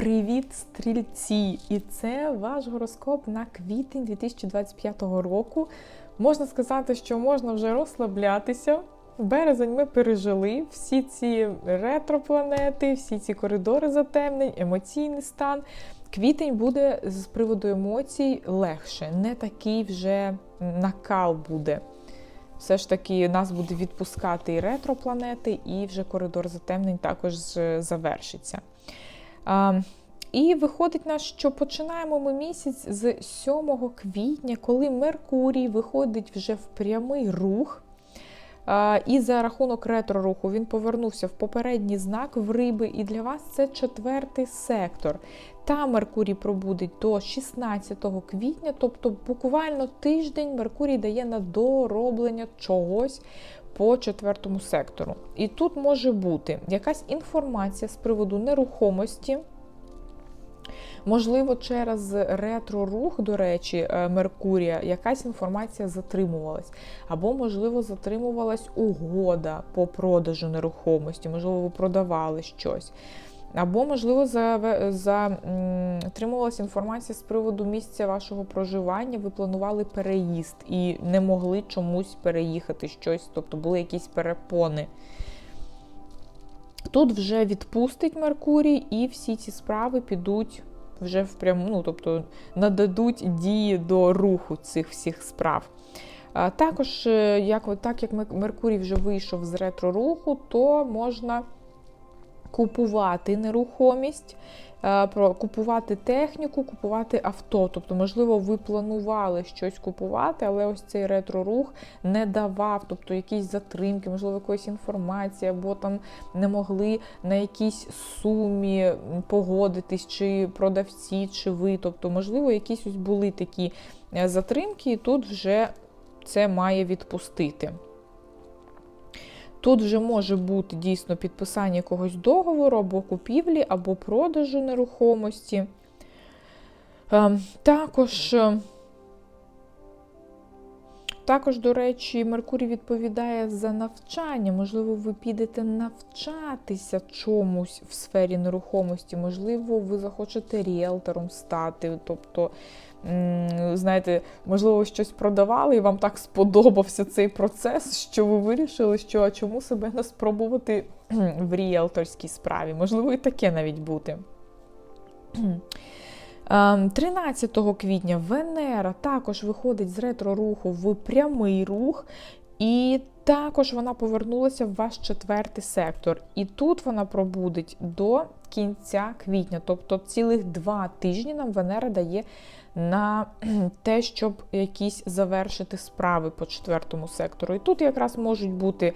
Привіт, стрільці! І це ваш гороскоп на квітень 2025 року. Можна сказати, що можна вже розслаблятися. Березень ми пережили всі ці ретропланети, всі ці коридори затемнень, емоційний стан. Квітень буде з приводу емоцій легше, не такий вже накал буде. Все ж таки нас буде відпускати і ретропланети, і вже коридор затемнень також завершиться. І виходить нас, що починаємо ми місяць з 7 квітня, коли Меркурій виходить вже в прямий рух. І за рахунок ретро-руху він повернувся в попередній знак в риби, і для вас це четвертий сектор. Там Меркурій пробудить до 16 квітня, тобто буквально тиждень Меркурій дає на дороблення чогось по четвертому сектору. І тут може бути якась інформація з приводу нерухомості. Можливо, через ретро-рух, до речі, е, Меркурія, якась інформація затримувалась. Або, можливо, затримувалась угода по продажу нерухомості, можливо, ви продавали щось. Або, можливо, затримувалася інформація з приводу місця вашого проживання, ви планували переїзд і не могли чомусь переїхати щось, тобто були якісь перепони. Тут вже відпустить Меркурій, і всі ці справи підуть вже впряму, ну, тобто нададуть дії до руху цих всіх справ. Також, е, як, так як Меркурій вже вийшов з ретро-руху, то можна купувати нерухомість, е, купувати техніку, купувати авто. Тобто, можливо, ви планували щось купувати, але ось цей ретро-рух не давав, тобто якісь затримки, можливо, якоїсь інформації, або там не могли на якійсь сумі погодитись, чи продавці, чи ви. Тобто, можливо, якісь ось були такі е, затримки, і тут вже це має відпустити. Тут вже може бути дійсно підписання якогось договору або купівлі, або продажу нерухомості. Ем, також, е, також, до речі, Меркурій відповідає за навчання. Можливо, ви підете навчатися чомусь в сфері нерухомості, можливо, ви захочете ріелтором стати. тобто знаєте, можливо, щось продавали, і вам так сподобався цей процес, що ви вирішили, що а чому себе не спробувати в ріелторській справі? Можливо, і таке навіть бути. 13 квітня Венера також виходить з ретро-руху в прямий рух, і також вона повернулася в ваш четвертий сектор. І тут вона пробудить до кінця квітня, тобто цілих два тижні нам Венера дає на те, щоб якісь завершити справи по четвертому сектору. І тут якраз можуть бути,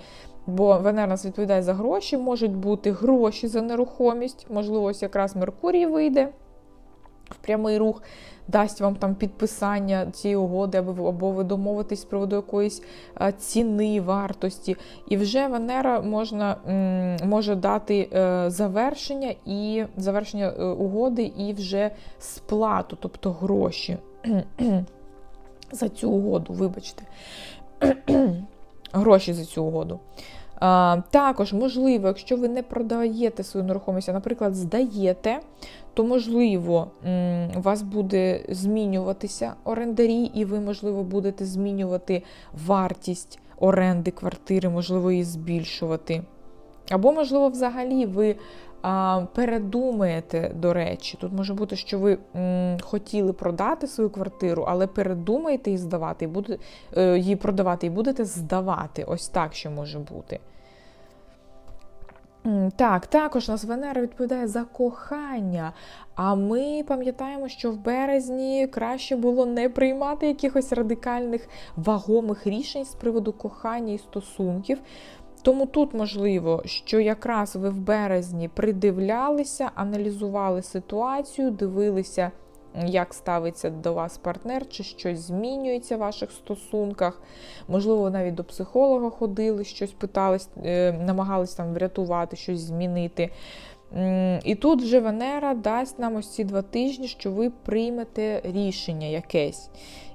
бо Венера нас відповідає за гроші, можуть бути гроші за нерухомість, можливо, ось якраз Меркурій вийде в прямий рух дасть вам там підписання цієї угоди, або ви домовитесь з приводу якоїсь ціни, вартості. І вже Венера можна, може дати е, завершення і завершення е, угоди і вже сплату, тобто гроші за цю угоду, вибачте. Гроші за цю угоду. Також, можливо, якщо ви не продаєте свою нерухомість, а, наприклад, здаєте, то, можливо, у вас буде змінюватися орендарі, і ви, можливо, будете змінювати вартість оренди квартири, можливо, її збільшувати. Або, можливо, взагалі ви передумаєте, до речі, тут може бути, що ви м, хотіли продати свою квартиру, але передумаєте її здавати, і буде, е, її продавати і будете здавати. Ось так що може бути. Так, також нас Венера відповідає за кохання. А ми пам'ятаємо, що в березні краще було не приймати якихось радикальних вагомих рішень з приводу кохання і стосунків. Тому тут можливо, що якраз ви в березні придивлялися, аналізували ситуацію, дивилися як ставиться до вас партнер, чи щось змінюється в ваших стосунках. Можливо, навіть до психолога ходили, щось питались, е, намагались там врятувати, щось змінити. І тут вже Венера дасть нам ось ці два тижні, що ви приймете рішення якесь.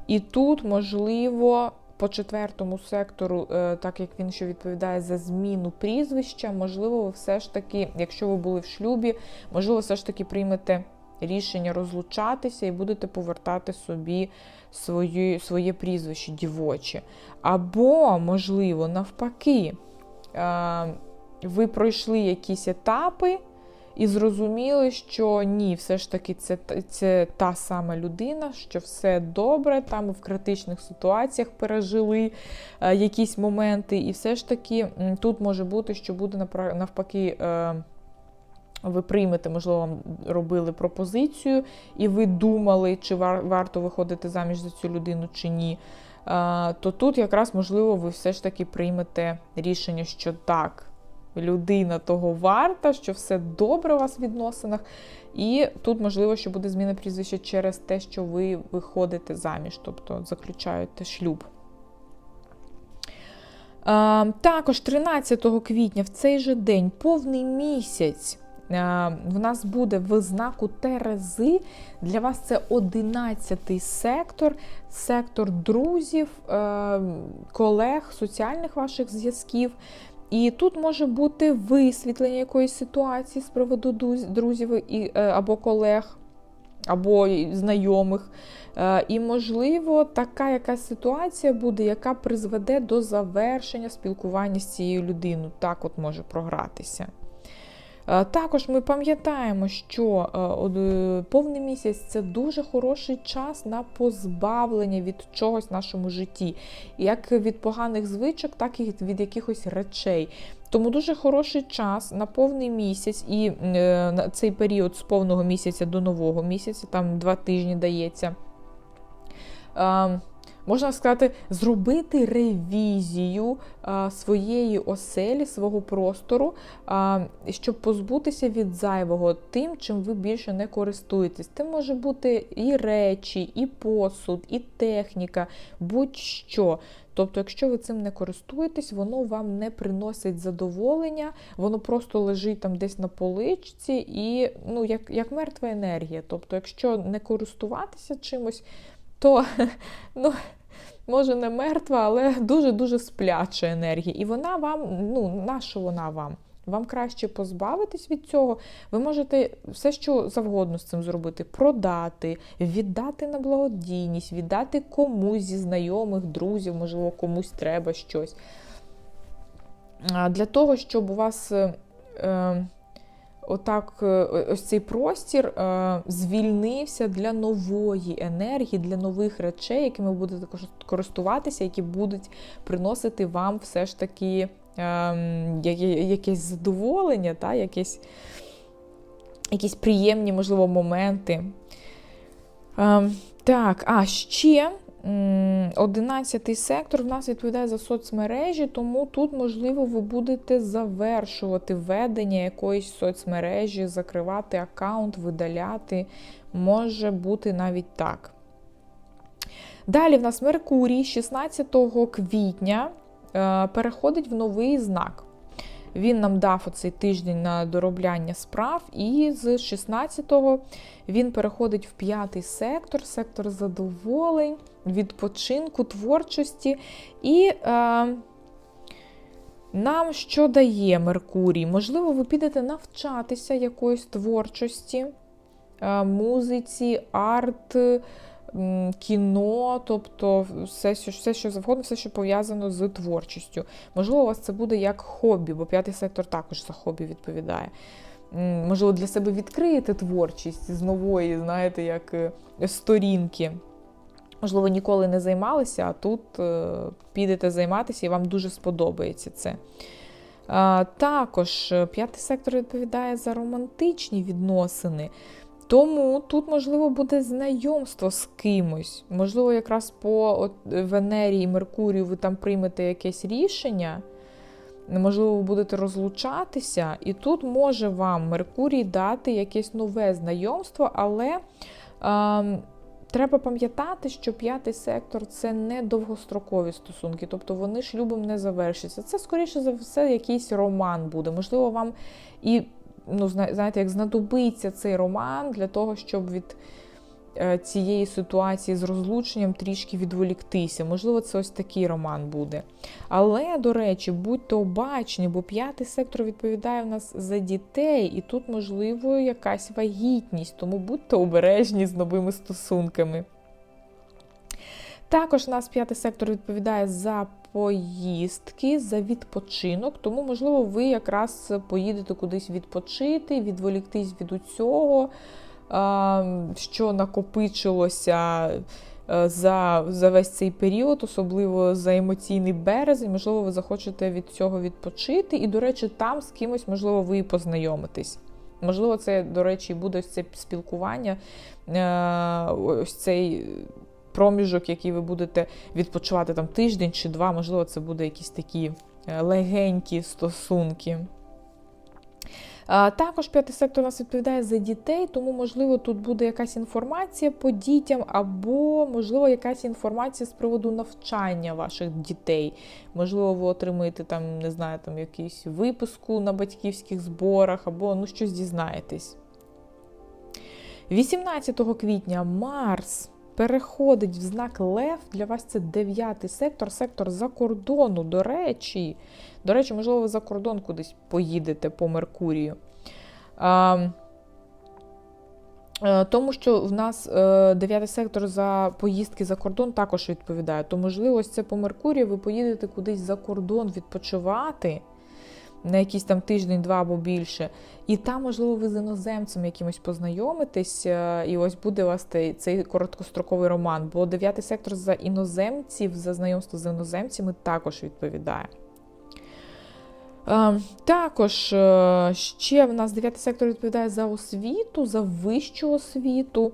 І тут, можливо, по четвертому сектору, е, так як він ще відповідає за зміну прізвища, можливо, ви все ж таки, якщо ви були в шлюбі, можливо, все ж таки приймете рішення розлучатися і будете повертати собі свої, своє прізвище дівоче. Або, можливо, навпаки, е, ви пройшли якісь етапи. І зрозуміли, що ні, все ж таки це це та сама людина, що все добре, там в критичних ситуаціях пережили е, якісь моменти, і все ж таки тут може бути, що буде навпаки. Е, ви приймете, можливо, вам робили пропозицію, і ви думали, чи вар варто виходити заміж за цю людину, чи ні. Е, то тут якраз, можливо, ви все ж таки приймете рішення, що так, людина того варта, що все добре у вас в відносинах. І тут, можливо, що буде зміна прізвища через те, що ви виходите заміж, тобто заключаєте шлюб. Також 13 квітня в цей же день повний місяць. В нас буде в знаку Терези. Для вас це 11-й сектор, сектор друзів, колег, соціальних ваших зв'язків. І тут може бути висвітлення якоїсь ситуації з приводу друзів і, е, або колег, або знайомих. Е, і, можливо, така якась ситуація буде, яка призведе до завершення спілкування з цією людиною. Так от може програтися. Е, також ми пам'ятаємо, що е, е, повний місяць це дуже хороший час на позбавлення від чогось в нашому житті, як від поганих звичок, так і від якихось речей. Тому дуже хороший час на повний місяць, і на цей період з повного місяця до нового місяця, там два тижні дається. Можна сказати, зробити ревізію а, своєї оселі, свого простору, а, щоб позбутися від зайвого тим, чим ви більше не користуєтесь. Це може бути і речі, і посуд, і техніка, будь-що. Тобто, якщо ви цим не користуєтесь, воно вам не приносить задоволення, воно просто лежить там десь на поличці і ну, як як мертва енергія. Тобто, якщо не користуватися чимось, то ну, може не мертва, але дуже-дуже спляча енергія. І вона вам, ну, наша вона вам? Вам краще позбавитись від цього. Ви можете все, що завгодно з цим зробити: продати, віддати на благодійність, віддати комусь зі знайомих, друзів, можливо, комусь треба щось. Для того, щоб у вас. Е, отак е, ось цей простір е, звільнився для нової енергії, для нових речей, якими будете користуватися, які будуть приносити вам все ж таки ем, якесь задоволення, та, якесь, якісь приємні, можливо, моменти. Ем, так, а ще 11 сектор в нас відповідає за соцмережі, тому тут, можливо, ви будете завершувати ведення якоїсь соцмережі, закривати аккаунт, видаляти. Може бути навіть так. Далі в нас Меркурій 16 квітня е, переходить в новий знак. Він нам дав оцей тиждень на доробляння справ, і з 16-го він переходить в п'ятий сектор, сектор задоволень, відпочинку, творчості. І е, нам що дає Меркурій? Можливо, ви підете навчатися якоїсь творчості, е, музиці, арт кіно, тобто все, що все, що завгодно, все, що пов'язано з творчістю. Можливо, у вас це буде як хобі, бо п'ятий сектор також за хобі відповідає. Можливо, для себе відкриєте творчість з нової, знаєте, як е, сторінки. Можливо, ніколи не займалися, а тут е, підете займатися і вам дуже сподобається це. Також е, п'ятий сектор відповідає за романтичні відносини. Тому тут, можливо, буде знайомство з кимось. Можливо, якраз по от, Венері і Меркурію ви там приймете якесь рішення. Можливо, ви будете розлучатися, і тут може вам Меркурій дати якесь нове знайомство, але е, треба пам'ятати, що п'ятий сектор це не довгострокові стосунки, тобто вони шлюбом не завершаться. Це, скоріше за все, якийсь роман буде. Можливо, вам і ну, знаєте, як знадобиться цей роман для того, щоб від е, цієї ситуації з розлученням трішки відволіктися. Можливо, це ось такий роман буде. Але, до речі, будьте обачні, бо п'ятий сектор відповідає в нас за дітей, і тут, можливо, якась вагітність, тому будьте обережні з новими стосунками. Також у нас п'ятий сектор відповідає за поїздки, за відпочинок, тому, можливо, ви якраз поїдете кудись відпочити, відволіктись від усього, що накопичилося е, за, за весь цей період, особливо за емоційний березень. Можливо, ви захочете від цього відпочити, і, до речі, там з кимось, можливо, ви і познайомитесь. Можливо, це, до речі, буде ось це спілкування, е, ось цей проміжок, який ви будете відпочивати там тиждень чи два, можливо, це буде якісь такі е, легенькі стосунки. Також п'ятий сектор у нас відповідає за дітей, тому, можливо, тут буде якась інформація по дітям, або, можливо, якась інформація з приводу навчання ваших дітей. Можливо, ви отримаєте там, не знаю, там якийсь випуску на батьківських зборах, або ну, щось дізнаєтесь. 18 квітня Марс переходить в знак Лев. Для вас це дев'ятий сектор, сектор за кордону. До речі, до речі, можливо, ви за кордон кудись поїдете по Меркурію. А, е, тому що в нас е, дев'ятий сектор за поїздки за кордон також відповідає. То, можливо, це по Меркурію ви поїдете кудись за кордон відпочивати на якийсь там тиждень-два або більше. І там, можливо, ви з іноземцем якимось познайомитесь, е, і ось буде у вас цей короткостроковий роман. Бо дев'ятий сектор за іноземців, за знайомство з іноземцями також відповідає. Е, також е, ще в нас дев'ятий сектор відповідає за освіту, за вищу освіту,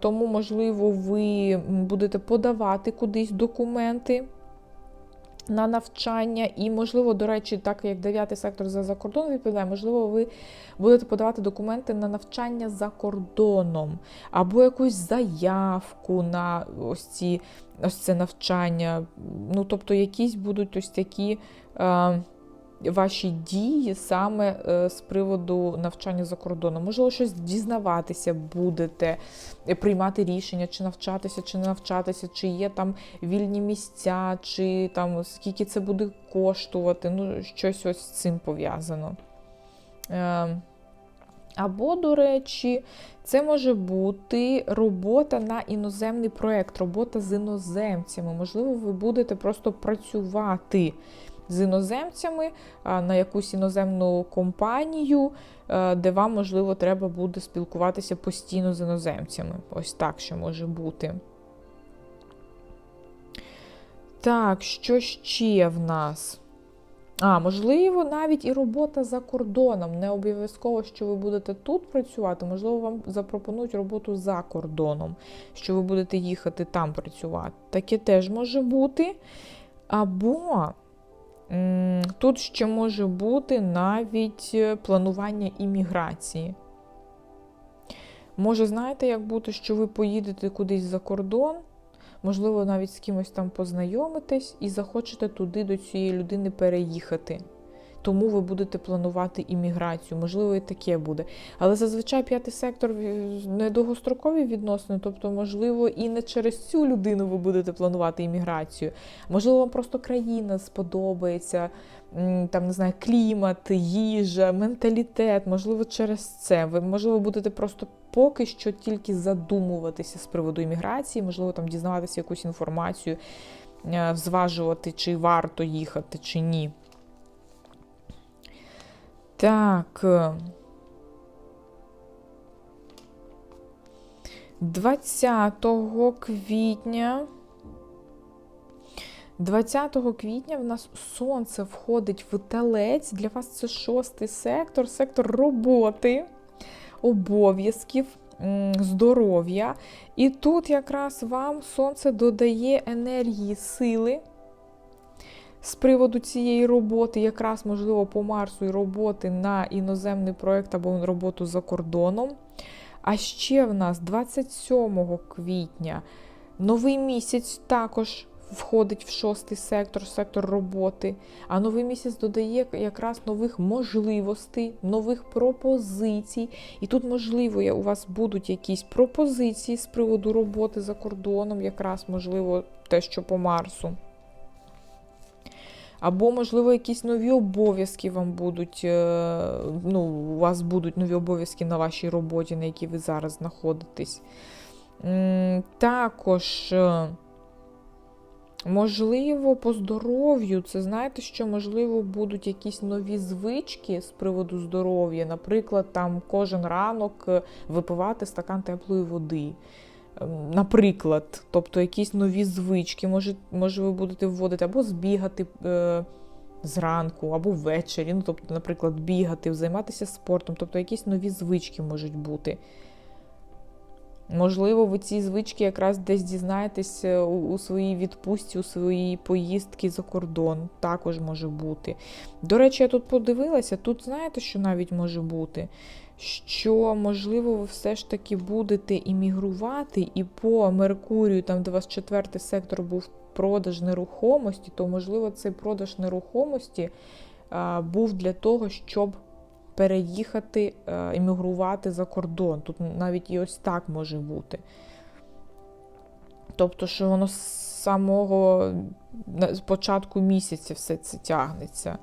тому, можливо, ви будете подавати кудись документи на навчання, і, можливо, до речі, так як дев'ятий сектор за закордон відповідає, можливо, ви будете подавати документи на навчання за кордоном, або якусь заявку на ось ці ось це навчання. Ну, тобто, якісь будуть ось такі. Е, ваші дії саме е, з приводу навчання за кордоном. Можливо, щось дізнаватися будете, е, приймати рішення, чи навчатися, чи не навчатися, чи є там вільні місця, чи там скільки це буде коштувати. Ну, щось ось з цим пов'язано. Е, або, до речі, це може бути робота на іноземний проєкт, робота з іноземцями. Можливо, ви будете просто працювати з іноземцями на якусь іноземну компанію, де вам, можливо, треба буде спілкуватися постійно з іноземцями. Ось так ще може бути. Так, що ще в нас? А, можливо, навіть і робота за кордоном. Не обов'язково, що ви будете тут працювати, можливо, вам запропонують роботу за кордоном, що ви будете їхати там працювати. Таке теж може бути. Або Тут ще може бути навіть е, планування імміграції. Може, знаєте, як бути, що ви поїдете кудись за кордон, можливо, навіть з кимось там познайомитесь і захочете туди до цієї людини переїхати тому ви будете планувати імміграцію. Можливо, і таке буде. Але зазвичай п'ятий сектор не довгострокові відносини, тобто, можливо, і не через цю людину ви будете планувати імміграцію. Можливо, вам просто країна сподобається, там не знаю, клімат, їжа, менталітет. Можливо, через це. Ви можливо будете просто. Поки що тільки задумуватися з приводу імміграції, можливо, там дізнаватися якусь інформацію, е, зважувати, чи варто їхати, чи ні. Так. 20 квітня. 20 квітня в нас сонце входить в телець. Для вас це шостий сектор, сектор роботи, обов'язків, здоров'я. І тут якраз вам сонце додає енергії сили з приводу цієї роботи, якраз, можливо, по Марсу і роботи на іноземний проєкт або роботу за кордоном. А ще в нас 27 квітня новий місяць також входить в шостий сектор, сектор роботи. А новий місяць додає якраз нових можливостей, нових пропозицій. І тут, можливо, у вас будуть якісь пропозиції з приводу роботи за кордоном, якраз можливо те, що по Марсу. Або, можливо, якісь нові обов'язки вам будуть. е, Ну, у вас будуть нові обов'язки на вашій роботі, на якій ви зараз знаходитесь. Також, е, можливо, по здоров'ю, це знаєте, що можливо будуть якісь нові звички з приводу здоров'я. Наприклад, там кожен ранок е, випивати стакан теплої води. Ем, Наприклад, тобто якісь нові звички, може, може ви будете вводити або збігати е, зранку, або ввечері. Ну, тобто, наприклад, бігати, займатися спортом, тобто якісь нові звички можуть бути. Можливо, ви ці звички якраз десь дізнаєтесь е, у, у своїй відпустці, у своїй поїздці за кордон. Також може бути. До речі, я тут подивилася, тут знаєте, що навіть може бути? Що, можливо, ви все ж таки будете іммігрувати, і по Меркурію, там, де у вас четвертий сектор був продаж нерухомості, то, можливо, цей продаж нерухомості а, був для того, щоб переїхати, е, іммігрувати за кордон. Тут навіть і ось так може бути. Тобто, що воно з самого початку місяця все це тягнеться.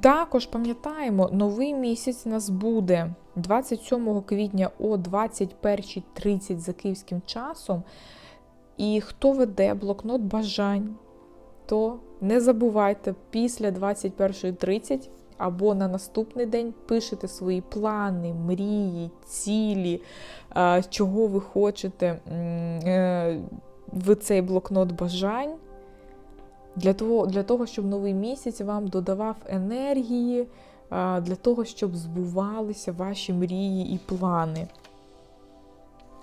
Також пам'ятаємо, новий місяць у нас буде 27 квітня о 21.30 за київським часом. І хто веде блокнот бажань, то не забувайте після 21.30 або на наступний день пишете свої плани, мрії, цілі, чого ви хочете е, в цей блокнот бажань. Для того, для того, щоб новий місяць вам додавав енергії, для того, щоб збувалися ваші мрії і плани.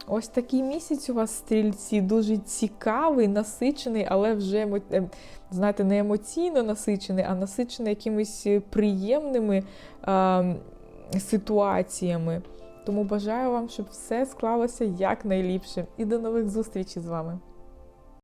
Ось такий місяць у вас, стрільці, дуже цікавий, насичений, але вже ем, знаєте, не емоційно насичений, а насичений якимись е, приємними а, ситуаціями. Тому бажаю вам, щоб все склалося якнайліпше. І до нових зустрічей з вами!